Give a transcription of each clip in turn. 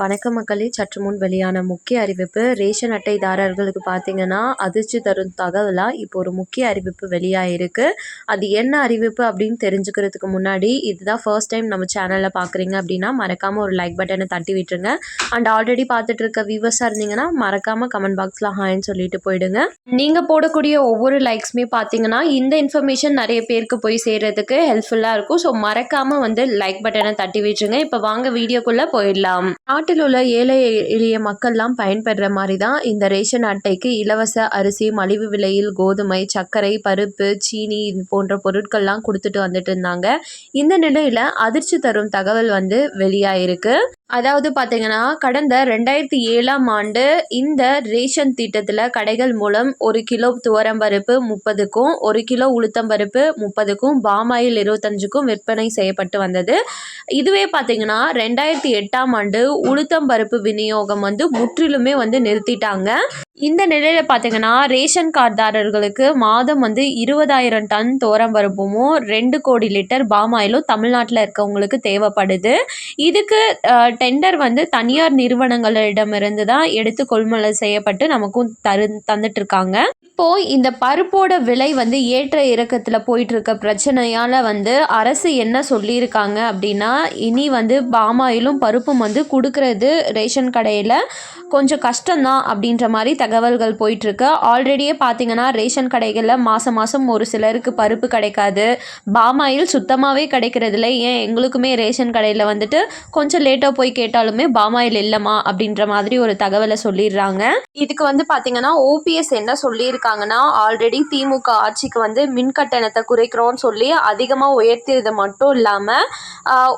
வணக்க மக்களே சற்று முன் வெளியான முக்கிய அறிவிப்பு. ரேஷன் அட்டைதாரர்களுக்கு பார்த்தீங்கன்னா அதிர்ச்சி தரும் தகவலாக இப்போ ஒரு முக்கிய அறிவிப்பு வெளியாகிருக்கு அது என்ன அறிவிப்பு அப்படின்னு தெரிஞ்சுக்கிறதுக்கு முன்னாடி இதுதான் ஃபர்ஸ்ட் டைம் நம்ம சேனலில் பார்க்குறீங்க அப்படின்னா மறக்காமல் ஒரு லைக் பட்டனை தட்டி விட்டுருங்க. அண்ட் ஆல்ரெடி பார்த்துட்டு இருக்க வியூவர்ஸாக இருந்தீங்கன்னா மறக்காமல் கமெண்ட் பாக்ஸில் ஹாய்ன்னு சொல்லிட்டு போயிடுங்க. நீங்கள் போடக்கூடிய ஒவ்வொரு லைக்ஸுமே பார்த்தீங்கன்னா இந்த இன்ஃபர்மேஷன் நிறைய பேருக்கு போய் சேர்கிறதுக்கு ஹெல்ப்ஃபுல்லாக இருக்கும். ஸோ மறக்காமல் வந்து லைக் பட்டனை தட்டி விட்டுருங்க. இப்போ வாங்க வீடியோக்குள்ளே போயிடலாம். நாட்டில் உள்ள ஏழை எளிய மக்கள்லாம் பயன்பெற மாதிரி தான் இந்த ரேஷன் அட்டைக்கு இலவச அரிசி மலிவு விலையில் கோதுமை சர்க்கரை பருப்பு சீனி இது போன்ற பொருட்கள்லாம் கொடுத்துட்டு வந்துட்டு இருந்தாங்க. இந்த நிலையில் அதிர்ச்சி தரும் தகவல் வந்து வெளியாயிருக்கு. அதாவது பார்த்தீங்கன்னா கடந்த ரெண்டாயிரத்தி ஏழாம் ஆண்டு இந்த ரேஷன் திட்டத்தில் கடைகள் மூலம் ஒரு கிலோ துவரம்பருப்பு முப்பதுக்கும் ஒரு கிலோ உளுத்தம்பருப்பு முப்பதுக்கும் பாமாயில் இருபத்தஞ்சுக்கும் விற்பனை செய்யப்பட்டு வந்தது. இதுவே பார்த்தீங்கன்னா ரெண்டாயிரத்தி எட்டாம் ஆண்டு உளுத்தம்பருப்பு விநியோகம் வந்து முற்றிலுமே வந்து நிறுத்திட்டாங்க. இந்த நிலையில் பார்த்தீங்கன்னா ரேஷன் கார்டுதாரர்களுக்கு மாதம் வந்து இருபதாயிரம் டன் துவரம்பருப்பும் ரெண்டு கோடி லிட்டர் பாமாயிலும் தமிழ்நாட்டில் இருக்கவங்களுக்கு தேவைப்படுது. இதுக்கு டெண்டர் வந்து தனியார் நிறுவனங்களிடமிருந்து தான் எடுத்து கொள்முதல் செய்யப்பட்டு நமக்கும் தரு தந்துட்டுருக்காங்க இப்போ இப்போது இந்த பருப்போட விலை வந்து ஏற்ற இறக்கத்தில் போயிட்டு இருக்க பிரச்சனையால் வந்து அரசு என்ன சொல்லியிருக்காங்க அப்படின்னா இனி வந்து பாமாயிலும் பருப்பும் வந்து கொடுக்கறது ரேஷன் கடையில் கொஞ்சம் கஷ்டம்தான் அப்படின்ற மாதிரி தகவல்கள் போயிட்டுருக்கு. ஆல்ரெடியே பார்த்தீங்கன்னா ரேஷன் கடைகளில் மாதம் மாதம் ஒரு சிலருக்கு பருப்பு கிடைக்காது. பாமாயில் சுத்தமாகவே கிடைக்கிறதில்ல. ஏன் எங்களுக்குமே ரேஷன் கடையில் வந்துட்டு கொஞ்சம் லேட்டாக போய் கேட்டாலுமே பாமாயில் இல்லைம்மா அப்படின்ற மாதிரி ஒரு தகவலை சொல்லிடுறாங்க. இதுக்கு வந்து பார்த்தீங்கன்னா ஓபிஎஸ் என்ன சொல்லியிருக்காங்கன்னா ஆல்ரெடி திமுக ஆட்சிக்கு வந்து மின் கட்டணத்தை குறைக்கிறோம்னு சொல்லி அதிகமாக உயர்த்தியது மட்டும் இல்லாமல்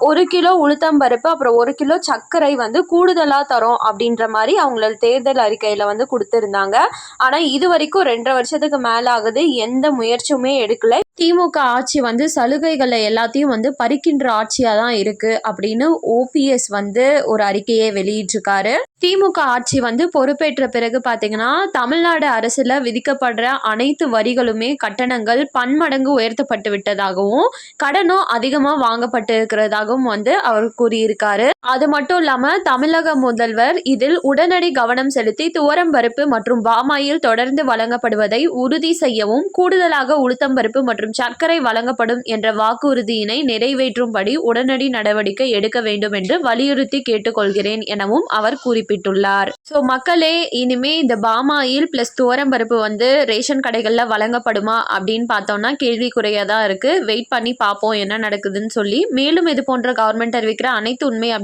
ஒரு கிலோ உளுத்தம்பருப்பு அப்புறம் ஒரு கிலோ சர்க்கரை வந்து கூடுதலாக தரோம் அப்படின்ற மாதிரி அவங்களோட தேர்தல் அறிக்கையில் வந்து கொடுத்துருந்தாங்க. ஆனால் இது வரைக்கும் ரெண்டரை வருஷத்துக்கு மேலே ஆகுது. எந்த முயற்சியுமே எடுக்கல. திமுக ஆட்சி வந்து சலுகைகளை எல்லாத்தையும் வந்து பறிக்கின்ற ஆட்சியாக தான் இருக்குது அப்படின்னு ஓபிஎஸ் வந்து ஒரு அறிக்கையை வெளியிட்டிருக்காரு. திமுக ஆட்சி வந்து பொறுப்பேற்ற பிறகு பார்த்தீங்கன்னா தமிழ்நாடு அரசில் விதிக்கப்படுற அனைத்து வரிகளுமே கட்டணங்கள் பன்மடங்கு உயர்த்தப்பட்டு விட்டதாகவும் கடனும் அதிகமாக வாங்கப்பட்டு இருக்கிறதாகவும் வந்து அவர் கூறியிருக்காரு. அது மட்டும் இல்லாமல் தமிழக முதல்வர் இதில் உடனடி கவனம் செலுத்தி துவரம்பருப்பு மற்றும் பாமாயில் தொடர்ந்து வழங்கப்படுவதை உறுதி செய்யவும் கூடுதலாக உளுத்தம்பருப்பு மற்றும் மற்றும் சர்க்கரை வழங்கப்படும் என்ற வாக்குறுதியினை நிறைவேற்றும்படி உடனடி நடவடிக்கை எடுக்க வேண்டும் என்று வலியுறுத்தி கேட்டுக்கொள்கிறேன் எனவும் அவர் குறிப்பிட்டுள்ளார். ஸோ மக்களே இனிமே இந்த பாமாயில் பிளஸ் துவரம்பருப்பு வந்து ரேஷன் கடைகளில் வழங்கப்படுமா அப்படின்னு பார்த்தோம்னா கேள்விக்குறையாக தான் இருக்குது வெயிட் பண்ணி பார்ப்போம் என்ன நடக்குதுன்னு சொல்லி. மேலும் இது போன்ற கவர்மெண்ட் அறிவிக்கிற அனைத்து உண்மை